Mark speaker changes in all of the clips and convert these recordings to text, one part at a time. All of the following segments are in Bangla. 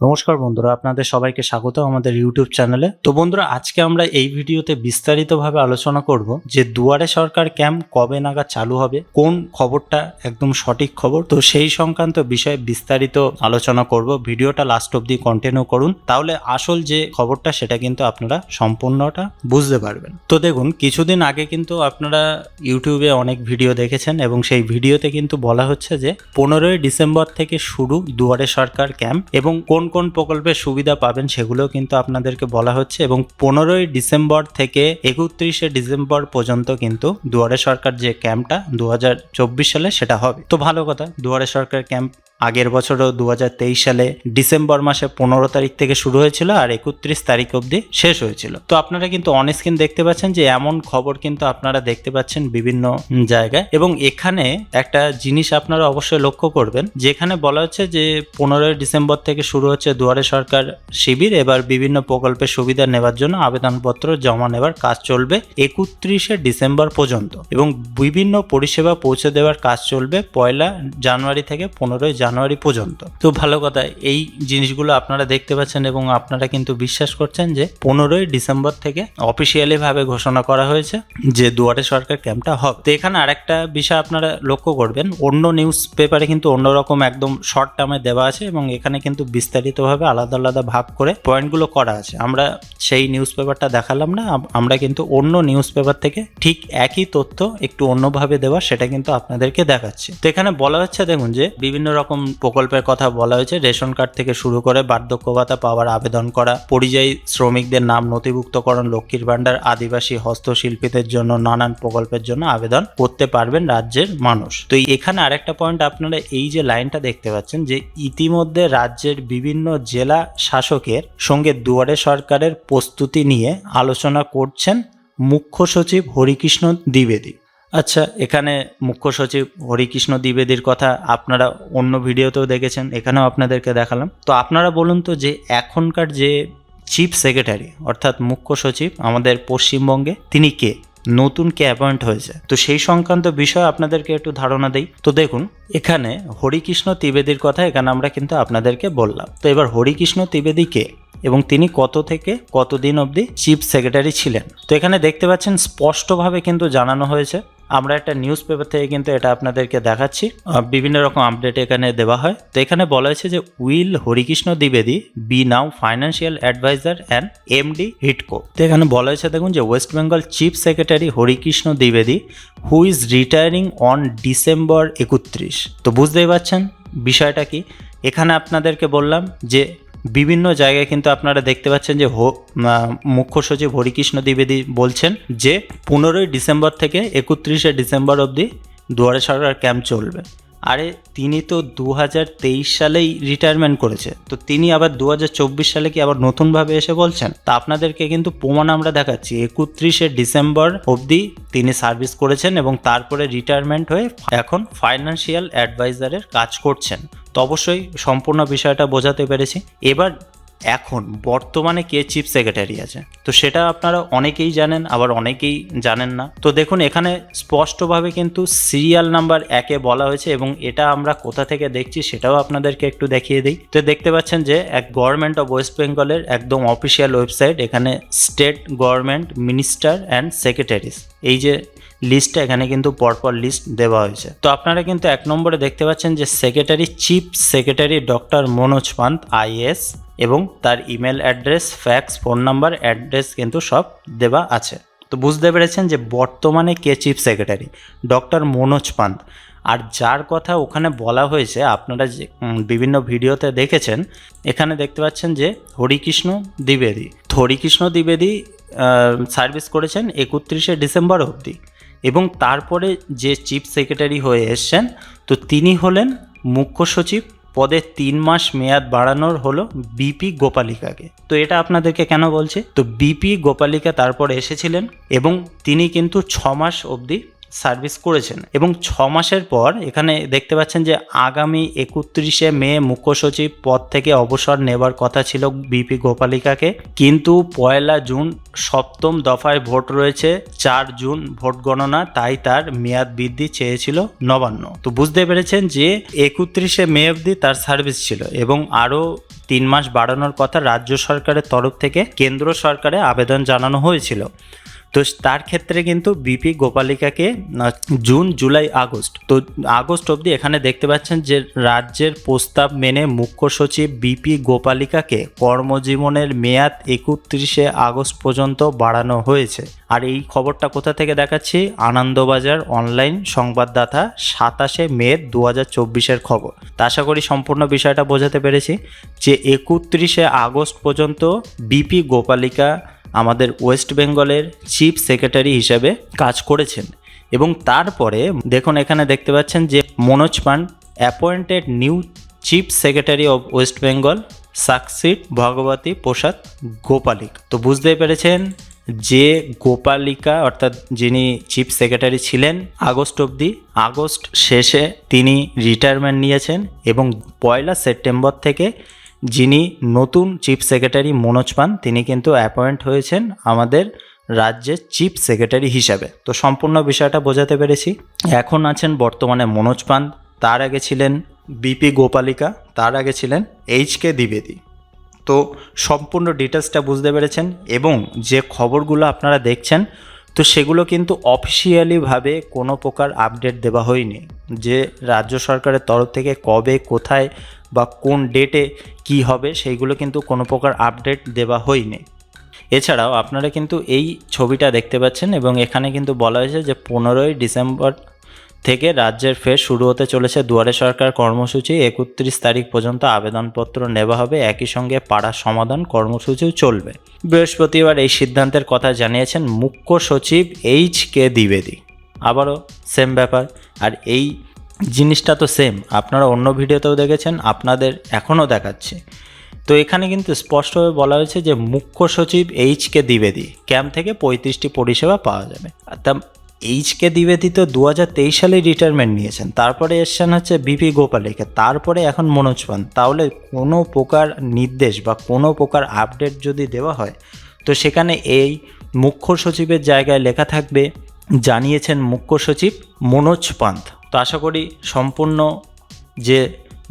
Speaker 1: নমস্কার বন্ধুরা, আপনাদের সবাইকে স্বাগত আমাদের ইউটিউব চ্যানেলে তো বন্ধুরা, আজকে আমরা এই ভিডিওতে বিস্তারিতভাবে আলোচনা করব যে দুয়ারে সরকার ক্যাম্প কবে নাগাদ চালু হবে, কোন খবরটা একদম সঠিক খবর। তো সেই সংক্রান্ত বিষয়ে বিস্তারিত আলোচনা করব, ভিডিওটা লাস্ট অব্দি কন্টিনিউ করুন। তাহলে আসল যে খবরটা, সেটা কিন্তু আপনারা সম্পূর্ণটা বুঝতে পারবেন। তো দেখুন, কিছুদিন আগে কিন্তু আপনারা ইউটিউবে অনেক ভিডিও দেখেছেন এবং সেই ভিডিওতে কিন্তু বলা হচ্ছে যে, পনেরোই ডিসেম্বর থেকে শুরু দুয়ারে সরকার ক্যাম্প এবং কোন কোন প্রকল্পের সুবিধা পাবেন সেগুলো কিন্তু আপনাদেরকে বলা হচ্ছে এবং পনেরোই ডিসেম্বর থেকে একত্রিশে ডিসেম্বর পর্যন্ত কিন্তু দুয়ারে সরকার যে ক্যাম্পটা দু হাজার চব্বিশ সালে সেটা হবে। তো ভালো কথা, দুয়ারে সরকার ক্যাম্প আগের বছরও দু হাজার তেইশ সালে ডিসেম্বর মাসে পনেরো তারিখ থেকে শুরু হয়েছিল আর একত্রিশ তারিখ অবধি শেষ হয়েছিল। তো আপনারা কিন্তু অন স্ক্রিন দেখতে পাচ্ছেন যে এমন খবর কিন্তু আপনারা দেখতে পাচ্ছেন বিভিন্ন জায়গায় এবং এখানে একটা জিনিস আপনারা অবশ্যই লক্ষ্য করবেন, যেখানে বলা হচ্ছে যে পনেরোই ডিসেম্বর থেকে শুরু হচ্ছে দুয়ারে সরকার শিবির, এবার বিভিন্ন প্রকল্পের সুবিধা নেবার জন্য আবেদনপত্র জমা নেবার কাজ চলবে একত্রিশে ডিসেম্বর পর্যন্ত এবং বিভিন্ন পরিষেবা পৌঁছে দেওয়ার কাজ চলবে পয়লা জানুয়ারি থেকে পনেরোই জানুয়ারি পর্যন্ত। তো ভালো কথা, এই জিনিসগুলো আপনারা দেখতে পাচ্ছেন এবং আপনারা কিন্তু বিশ্বাস করছেন যে পনেরোই ডিসেম্বর থেকে অফিসিয়ালি ভাবে ঘোষণা করা হয়েছে যে দুয়ারে সরকার ক্যাম্পটা হবে। তো এখানে আরেকটা বিষয় আপনারা লক্ষ্য করবেন, অন্য নিউজ পেপারে কিন্তু অন্যরকম একদম শর্ট টার্মে দেওয়া আছে এবং এখানে কিন্তু বিস্তারিতভাবে আলাদা আলাদা ভাগ করে পয়েন্টগুলো করা আছে। আমরা সেই নিউজ পেপারটা দেখালাম না আমরা কিন্তু অন্য নিউজ পেপার থেকে ঠিক একই তথ্য একটু অন্যভাবে দেওয়া সেটা কিন্তু আপনাদেরকে দেখাচ্ছি। তো এখানে বলা হচ্ছে, দেখুন যে বিভিন্ন রকম প্রকল্পের কথা বলা হয়েছে, রেশন কার্ড থেকে শুরু করে বার্ধক্য ভাতা পাওয়ার আবেদন করা, পরিযায়ী শ্রমিকদের নাম নথিভুক্তকরণ, লক্ষ্মীর ভাণ্ডার, আদিবাসী হস্তশিল্পীদের জন্য নানান প্রকল্পের জন্য আবেদন করতে পারবেন রাজ্যের মানুষ। তো এখানে আরেকটা পয়েন্ট আপনারা এই যে লাইনটা দেখতে পাচ্ছেন যে ইতিমধ্যে রাজ্যের বিভিন্ন জেলা শাসকের সঙ্গে দুয়ারে সরকারের প্রস্তুতি নিয়ে আলোচনা করছেন মুখ্য সচিব হরিকৃষ্ণ দ্বিবেদী। আচ্ছা এখানে মুখ্য সচিব হরিকৃষ্ণ দ্বিবেদীর কথা আপনারা অন্য ভিডিওতেও দেখেছেন, এখানেও আপনাদেরকে দেখালাম। তো আপনারা বলুন তো যে এখনকার যে চিফ সেক্রেটারি, অর্থাৎ মুখ্য সচিব আমাদের পশ্চিমবঙ্গে, তিনি কে? নতুন কে অ্যাপয়েন্ট হয়েছে? তো সেই সংক্রান্ত বিষয় আপনাদেরকে একটু ধারণা দেই। তো দেখুন, এখানে হরিকৃষ্ণ ত্রিবেদীর কথা এখানে আমরা কিন্তু আপনাদেরকে বললাম। তো এবার হরিকৃষ্ণ ত্রিবেদী কে? এবং তিনি কত থেকে কতদিন অবধি চিফ সেক্রেটারি ছিলেন? তো এখানে দেখতে পাচ্ছেন, স্পষ্টভাবে কিন্তু জানানো হয়েছে আমরা একটা নিউজ পেপার থেকে কিন্তু এটা আপনাদেরকে দেখাচ্ছি। বিভিন্ন রকম আপডেট এখানে দেওয়া হয়। তো এখানে বলা হয়েছে যে will Harikrishna দ্বিবেদী be now financial adviser and MD হিটকো তো এখানে বলা হয়েছে, দেখুন যে West Bengal chief secretary Harikrishna দ্বিবেদী who is retiring on December একত্রিশ। তো বুঝতেই পারছেন বিষয়টা কি? এখানে আপনাদেরকে বললাম যে বিভিন্ন জায়গায় কিন্তু আপনারা দেখতে পাচ্ছেন যে মুখ্য সচিব হরিকৃষ্ণ দ্বিবেদী বলছেন যে পনেরোই ডিসেম্বর থেকে একত্রিশে ডিসেম্বর অবধি দুয়ারে সরকার ক্যাম্প চলবে। আরে তিনি তো দু হাজার তেইশ সালেই রিটায়ারমেন্ট করেছে। তো তিনি আবার দু হাজার চব্বিশ সালে কি আবার নতুনভাবে এসে বলছেন? তা আপনাদেরকে কিন্তু প্রমাণ আমরা দেখাচ্ছি। একত্রিশে ডিসেম্বর অবধি তিনি সার্ভিস করেছেন এবং তারপরে রিটায়ারমেন্ট হয়ে এখন ফাইন্যান্সিয়াল অ্যাডভাইজারের কাজ করছেন। তো অবশ্যই সম্পূর্ণ বিষয়টা বোঝাতে পেরেছি। এবার এখন বর্তমানে কে চিফ সেক্রেটারি আছে? তো সেটা আপনারা অনেকেই জানেন, আবার অনেকেই জানেন না। তো দেখুন, এখানে স্পষ্টভাবে কিন্তু সিরিয়াল নাম্বার একে বলা হয়েছে এবং এটা আমরা কোথা থেকে দেখছি সেটাও আপনাদেরকে একটু দেখিয়ে দিই। তো দেখতে পাচ্ছেন যে এক গভর্নমেন্ট অফ ওয়েস্ট বেঙ্গলের একদম অফিসিয়াল ওয়েবসাইট এখানে state government minister and secretaries এই যে লিস্টটা এখানে কিন্তু পরপর লিস্ট দেওয়া হয়েছে। তো আপনারা কিন্তু এক নম্বরে দেখতে পাচ্ছেন যে secretary chief secretary doctor Manoj Pant IAS এবং তার email address fax phone number address কিন্তু সব দেওয়া আছে। তো বুঝতে পেরেছেন যে বর্তমানে কে chief secretary doctor Manoj Pant. আর যার কথা ওখানে বলা হয়েছে, আপনারা যে বিভিন্ন ভিডিওতে দেখেছেন, এখানে দেখতে পাচ্ছেন যে হরিকৃষ্ণ দ্বিবেদী। হরিকৃষ্ণ দ্বিবেদী সার্ভিস করেছেন একত্রিশে ডিসেম্বর অবধি। এবং তারপরে যে চিফ সেক্রেটারি হয়ে এসছেন, তো তিনি হলেন মুখ্য সচিব, পদে তিন মাস মেয়াদ বাড়ানোর হলো বিপি গোপালিকাকে। তো এটা আপনাদেরকে কেন বলছে? তো বিপি গোপালিকা তারপর এসেছিলেন এবং তিনি কিন্তু ছ মাস অবধি সার্ভিস করেছেন। এবং ছ মাসের পর এখানে দেখতে পাচ্ছেন যে আগামী একত্রিশে মে মুখ্য সচিব পদ থেকে অবসর নেবার কথা ছিল বিপি গোপালিকাকে। কিন্তু পয়লা জুন সপ্তম দফায় ভোট রয়েছে, চার জুন ভোট গণনা, তাই তার মেয়াদ বৃদ্ধি চেয়েছিল নবান্ন। তো বুঝতে পেরেছেন যে একত্রিশে মে অবধি তার সার্ভিস ছিল এবং আরও তিন মাস বাড়ানোর কথা রাজ্য সরকারের তরফ থেকে কেন্দ্র সরকারে আবেদন জানানো হয়েছিল। তো তার ক্ষেত্রে কিন্তু বিপি গোপালিকাকে জুন জুলাই আগস্ট তো আগস্ট অবধি এখানে দেখতে পাচ্ছেন যে রাজ্যের প্রস্তাব মেনে মুখ্য সচিব বিপি গোপালিকাকে কর্মজীবনের মেয়াদ একত্রিশে আগস্ট পর্যন্ত বাড়ানো হয়েছে। আর এই খবরটা কোথা থেকে দেখাচ্ছি? আনন্দবাজার অনলাইন সংবাদদাতা সাতাশে মে দু হাজার চব্বিশের খবর। তা আশা করি সম্পূর্ণ বিষয়টা বোঝাতে পেরেছি যে একত্রিশে আগস্ট পর্যন্ত বিপি গোপালিকা আমাদের ওয়েস্ট বেঙ্গলের চিফ সেক্রেটারি হিসেবে কাজ করেছেন। এবং তারপরে দেখুন, এখানে দেখতে পাচ্ছেন যে Manoj Pant appointed new chief secretary of West Bengal succeed Bhagwati Prasad Gopalika তো বুঝতেই পেরেছেন যে গোপালিকা, অর্থাৎ যিনি চিফ সেক্রেটারি ছিলেন, আগস্ট অবধি, আগস্ট শেষে তিনি রিটায়ারমেন্ট নিয়েছেন এবং পয়লা সেপ্টেম্বর থেকে যিনি নতুন চিফ সেক্রেটারি মনোজ পান, তিনি কিন্তু অ্যাপয়েন্ট হয়েছেন আমাদের রাজ্যের চিফ সেক্রেটারি হিসাবে। তো সম্পূর্ণ বিষয়টা বোঝাতে পেরেছি। এখন আছেন বর্তমানে মনোজ পান, তার আগে ছিলেন বিপি গোপালিকা, তার আগে ছিলেন এইচ কে দ্বিবেদী। তো সম্পূর্ণ ডিটেলসটা বুঝতে পেরেছেন এবং যে খবরগুলো আপনারা দেখছেন তো সেগুলো কিন্তু অফিসিয়ালিভাবে কোনো প্রকার আপডেট দেওয়া হয়নি যে রাজ্য সরকারের তরফ থেকে কবে, কোথায় বা কোন ডেটে কি হবে সেইগুলো কিন্তু কোনো প্রকার আপডেট দেওয়া হয়নি। এছাড়াও আপনারা কিন্তু এই ছবিটা দেখতে পাচ্ছেন এবং এখানে কিন্তু বলা হয়েছে যে পনেরোই ডিসেম্বর থেকে রাজ্যের ফের শুরু হতে চলেছে দুয়ারে সরকার কর্মসূচি। একত্রিশ তারিখ পর্যন্ত আবেদনপত্র নেওয়া হবে। একই সঙ্গে পাড়া সমাধান কর্মসূচিও চলবে। বৃহস্পতিবার এই সিদ্ধান্তের কথা জানিয়েছেন মুখ্য সচিব এইচ কে দ্বিবেদী। আবারও সেম ব্যাপার। আর এই জিনিসটা তো সেম আপনারা অন্য ভিডিওতেও দেখেছেন, আপনাদের এখনও দেখাচ্ছে। তো এখানে কিন্তু স্পষ্টভাবে বলা হয়েছে যে মুখ্য সচিব এইচ কে দ্বিবেদী। ক্যাম্প থেকে পঁয়ত্রিশটি পরিষেবা পাওয়া যাবে। তা এইচ কে দ্বিবেদী তো দু হাজার তেইশ সালে রিটায়ারমেন্ট নিয়েছেন। তারপরে এসছেন হচ্ছে বিপি গোপালিকে তারপরে এখন মনোজ পান। তাহলে কোনো প্রকার নির্দেশ বা কোনো প্রকার আপডেট যদি দেওয়া হয়, তো সেখানে এই মুখ্য সচিবের জায়গায় লেখা থাকবে, জানিয়েছেন মুখ্য সচিব মনোজ পান্ত তো আশা করি সম্পূর্ণ যে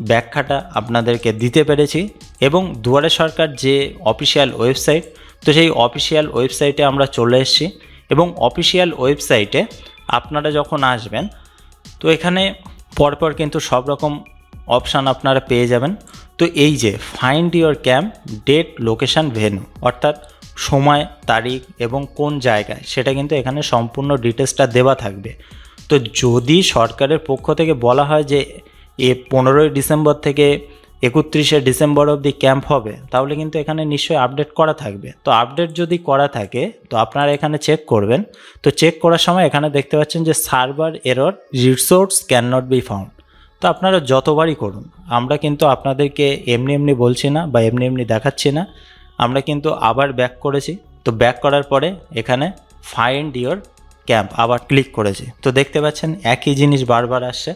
Speaker 1: ব্যাখ্যাটা আপনাদেরকে দিতে পেরেছি, এবং দুয়ারে সরকার যে অফিসিয়াল ওয়েবসাইট তো সেই অফিসিয়াল ওয়েবসাইটে আমরা চলে এসেছি। এবং অফিসিয়াল ওয়েবসাইটে আপনারা যখন আসবেন, তো এখানে পরপর কিন্তু সব রকম অপশান আপনারা পেয়ে যাবেন। তো এই যে find your camp date location venue অর্থাৎ সময়, তারিখ এবং কোন জায়গায়, সেটা কিন্তু এখানে সম্পূর্ণ ডিটেলসটা দেওয়া থাকবে। তো যদি সরকারের পক্ষ থেকে বলা হয় যে এ পনেরোই ডিসেম্বর থেকে একত্রিশে ডিসেম্বর অবধি ক্যাম্প হবে, তাহলে কিন্তু এখানে নিশ্চয়ই আপডেট করা থাকবে। তো আপডেট যদি করা থাকে, তো আপনারা এখানে চেক করবেন। তো চেক করার সময় এখানে দেখতে পাচ্ছেন যে server error resource can not be found. তো আপনারা যতবারই করুন, আমরা কিন্তু আপনাদেরকে এমনি এমনি বলছি না বা এমনি এমনি দেখাচ্ছি না, আমরা কিন্তু আবার ব্যাক করেছি। তো ব্যাক করার পরে এখানে ফাইন্ড ইওর ক্যাম্প আবার ক্লিক করেছি। তো দেখতে পাচ্ছেন একই জিনিস বারবার আসছে।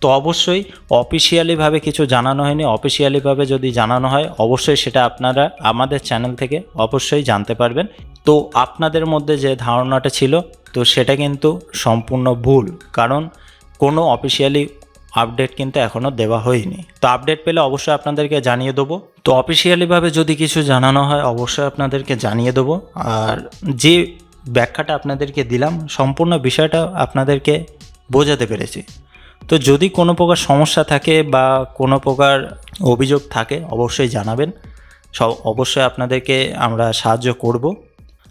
Speaker 1: তো অবশ্যই অফিসিয়ালিভাবে কিছু জানানো হয়নি। অফিসিয়ালিভাবে যদি জানানো হয়, অবশ্যই সেটা আপনারা আমাদের চ্যানেল থেকে অবশ্যই জানতে পারবেন। তো আপনাদের মধ্যে যে ধারণাটা ছিল, তো সেটা কিন্তু সম্পূর্ণ ভুল। কারণ কোনো অফিসিয়ালি আপডেট কিন্তু এখনও দেওয়া হয়নি। তো আপডেট পেলে অবশ্যই আপনাদেরকে জানিয়ে দেবো। তো অফিসিয়ালিভাবে যদি কিছু জানানো হয়, অবশ্যই আপনাদেরকে জানিয়ে দেবো। আর যে ব্যাখ্যাটা আপনাদেরকে দিলাম, সম্পূর্ণ বিষয়টা আপনাদেরকে বোঝাতে পেরেছি। তো যদি কোনো প্রকার সমস্যা থাকে বা কোনো প্রকার অভিযোগ থাকে, অবশ্যই জানাবেন। সব, অবশ্যই আপনাদেরকে আমরা সাহায্য করব।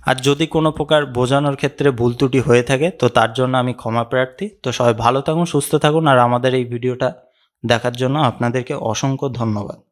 Speaker 1: আর যদি কোনো প্রকার বোঝানোর ক্ষেত্রে ভুল ত্রুটি হয়ে থাকে, তো তার জন্য আমি ক্ষমা প্রার্থী। তো সবাই ভালো থাকুন, সুস্থ থাকুন, আর আমাদের এই ভিডিওটা দেখার জন্য আপনাদেরকে অসংখ্য ধন্যবাদ।